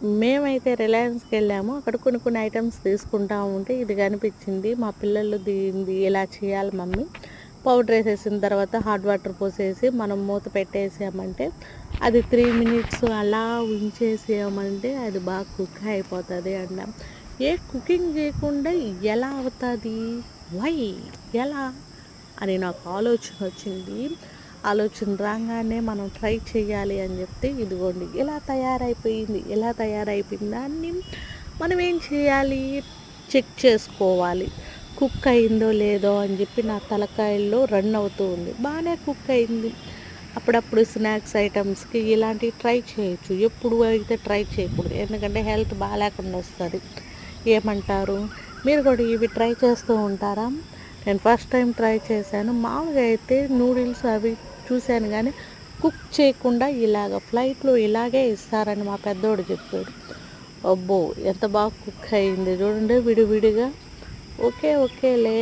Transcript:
మేమైతే రిలయన్స్కి వెళ్ళాము అక్కడ కొన్ని కొన్ని ఐటమ్స్ తీసుకుంటా ఉంటే ఇది కనిపించింది. మా పిల్లలు దీన్ని ఎలా చేయాలి మమ్మీ? పౌడర్ వేసేసిన తర్వాత హాట్ వాటర్ పోసేసి మనం మూత పెట్టేసామంటే అది త్రీ మినిట్స్ అలా ఉంచేసామంటే అది బాగా కుక్ అయిపోతుంది అంట ఏ కుకింగ్ చేయకుండా ఎలా అవుతుంది? వై ఎలా? అని నాకు ఆలోచన వచ్చింది. ఆలోచన రాగానే మనం ట్రై చేయాలి అని చెప్తే ఇదిగోండి ఎలా తయారైపోయింది ఎలా తయారైపోయింది దాన్ని మనం ఏం చేయాలి? చెక్ చేసుకోవాలి. కుక్ అయిందో లేదో అని చెప్పి నా తలకాయల్లో రన్ అవుతూ ఉంది. బాగానే కుక్ అయింది. అప్పుడప్పుడు స్నాక్స్ ఐటమ్స్కి ఇలాంటివి ట్రై చేయొచ్చు. ఎప్పుడు అయితే ట్రై చేయకూడదు. ఎందుకంటే హెల్త్ బాగాలేకుండా వస్తుంది. ఏమంటారు? మీరు కూడా ఇవి ట్రై చేస్తూ ఉంటారా? నేను ఫస్ట్ టైం ట్రై చేశాను. మామూలుగా అయితే నూడిల్స్ అవి చూశాను కానీ కుక్ చేయకుండా ఇలాగ ఫ్లైట్లో ఇలాగే ఇస్తారని మా పెద్దోడు చెప్పాడు. అబ్బో ఎంత బాగా కుక్ అయింది చూడండి విడివిడిగా. ఓకే ఓకేలే.